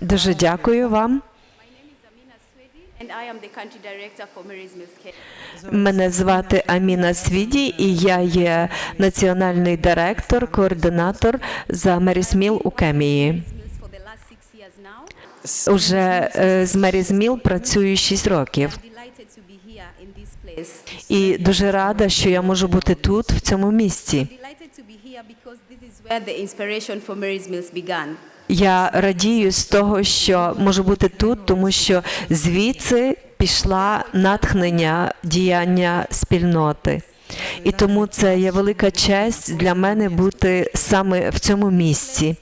Дуже дякую вам. Мене звати Аміна Свіді, і я є національний директор, координатор за Мерісміл у Кемії. Уже е, з Мерісміл працюю 6 років. І дуже рада, що я можу бути тут, в цьому місці. Я радію з того, що можу бути тут, тому що звідси пішла натхнення діяння спільноти. І тому це є велика честь для мене бути саме в цьому місці.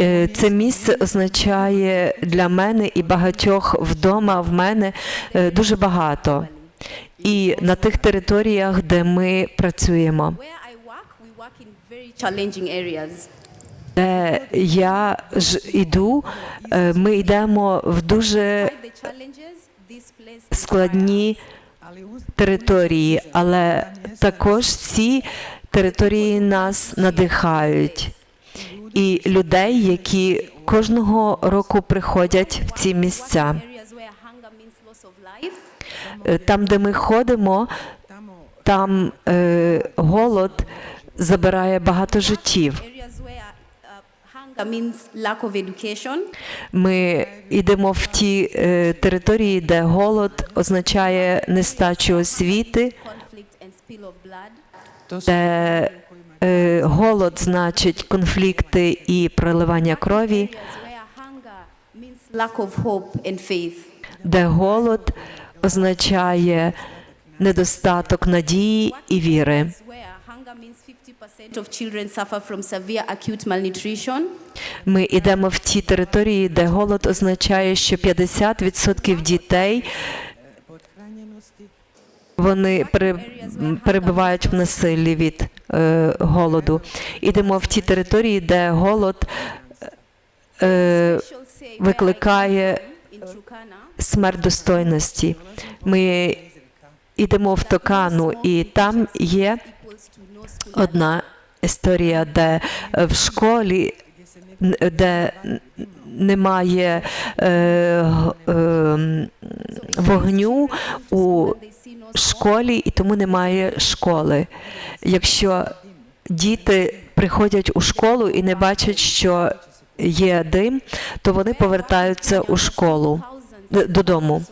Е, Це місце означає для мене і багатьох вдома в мене е, дуже багато. І на тих територіях, де ми працюємо, де я ж іду, е, ми йдемо в дуже складні території, але також ці території нас надихають. І людей, які кожного року приходять в ці місця. Там, де ми ходимо, там е, голод забирає багато життів. Ми йдемо в ті е, території, де голод означає нестачу освіти, де е, голод значить конфлікти і проливання крові, де голод означає недостаток надії і віри. Where hunger means 50% of children suffer from severe acute malnutrition. Ми йдемо в ті території, де голод означає, що 50% дітей вони пере- перебувають в насиллі від е, голоду. Йдемо в ті території, де голод е, викликає смерть достойності. Ми йдемо в Токану, і там є одна історія, де е, в школі, де немає е, ем, вогню у школі, і тому немає школи. Якщо діти приходять у школу і не бачать, що є дим, то вони повертаються у школу додому.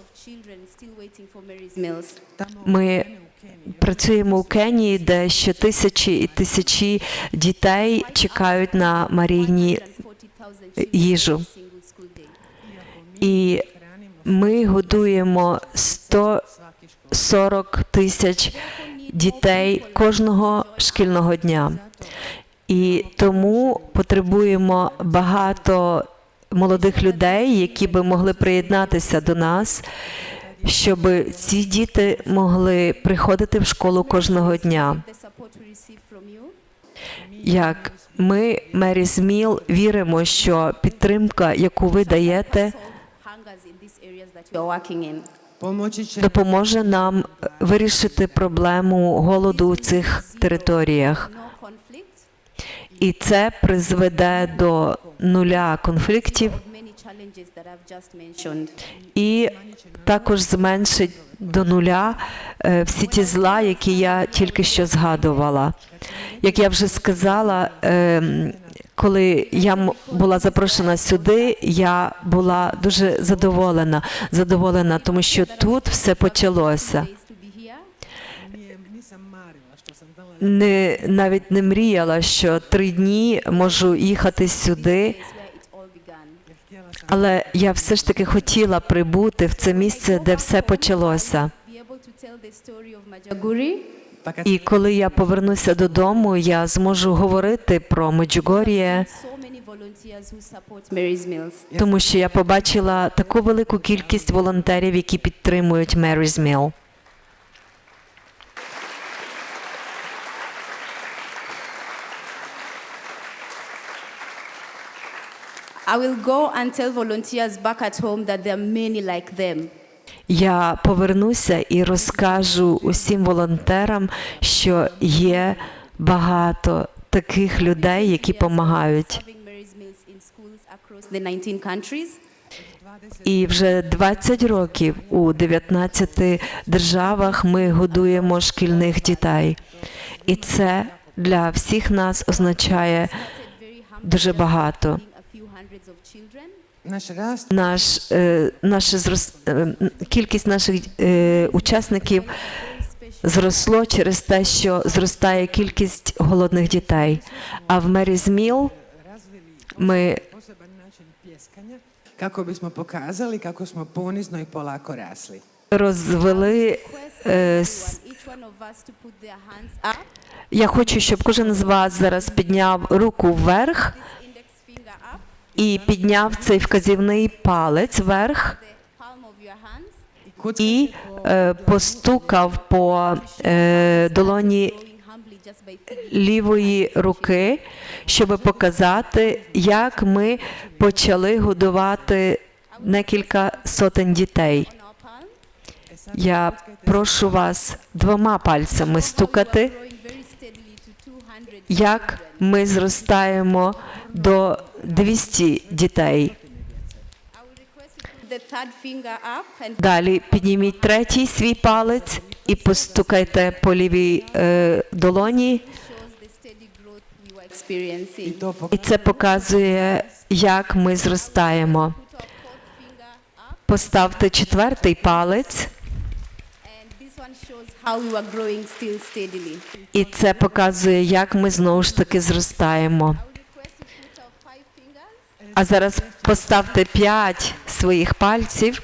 Ми працюємо у Кенії, де ще тисячі і тисячі дітей чекають на Марійні 140,000 їжу. І ми годуємо 140 тисяч дітей кожного шкільного дня. І тому потребуємо багато молодих людей, які би могли приєднатися до нас, щоб ці діти могли приходити в школу кожного дня. Як ми, Мері Зміл, віримо, що підтримка, яку ви даєте, допоможе нам вирішити проблему голоду у цих територіях. І це призведе до нуля конфліктів і також зменшить до нуля е, всі ті зла, які я тільки що згадувала. Як я вже сказала, ем, коли я була запрошена сюди, я була дуже задоволена, задоволена, тому що тут все почалося. Не навіть не мріяла, що три дні можу їхати сюди, але я все ж таки хотіла прибути в це місце, де все почалося. І коли я повернуся додому, я зможу говорити про Меджугор'є, тому що я побачила таку велику кількість волонтерів, які підтримують Mary's Mill. I will go and tell volunteers back at home that there are many like them. Я повернуся і розкажу усім волонтерам, що є багато таких людей, які допомагають. Serving Mary's Meals in schools across the 19 countries. І вже 20 років у 19 державах ми годуємо шкільних дітей. І це для всіх нас означає дуже багато. Naš rast Наш, е, наше зрос, е, кількість наших е, учасників зросло через те, що зростає кількість голодних дітей. А в Меріз Міл ми kako bismo pokazali kako smo ponizno i polako rasli. розвели. е, с-. Я хочу, щоб кожен з вас зараз підняв руку вверх і підняв цей вказівний палець вверх і е, постукав по е, долоні лівої руки, щоб показати, як ми почали годувати декілька сотень дітей. Я прошу вас двома пальцями стукати, Growing very steadily to 200 як ми зростаємо до 200 дітей. Далі підніміть третій свій палець і постукайте по лівій е, долоні. І це показує, як ми зростаємо. Поставте четвертий палець, і це показує, як ми знову ж таки зростаємо. А зараз поставте п'ять своїх пальців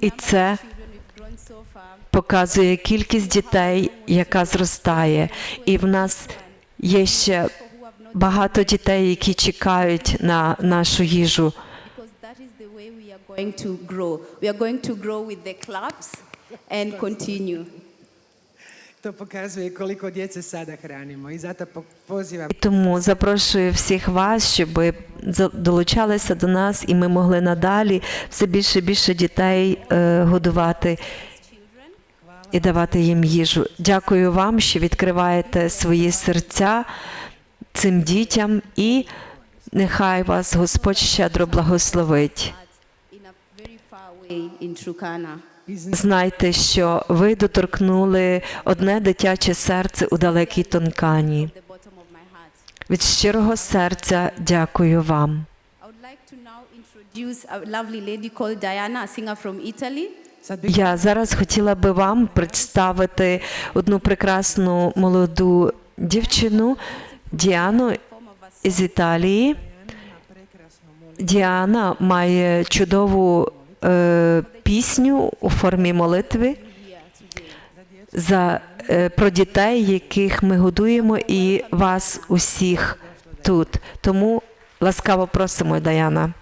І це показує кількість дітей, яка зростає. І в нас є ще багато дітей, які чекають на нашу їжу. to pokazuje koliko djece sada hranimo i zato po- pozivam І тому запрошую всіх вас, щоб долучалися до нас, і ми могли надалі все більше і більше дітей е, годувати і давати їм їжу. Дякую вам, що відкриваєте свої серця цим дітям, і нехай вас Господь щедро благословить. Знайте, що ви доторкнули одне дитяче серце у далекій тонкані. Від щирого серця дякую вам. Introduce a lovely lady called Diana, a singer from Italy. Я зараз хотіла би вам представити одну прекрасну молоду дівчину Діану із Італії. Діана має чудову е, пісню у формі молитви за е, про дітей, яких ми годуємо, і вас усіх тут. Тому ласкаво просимо, Даяна.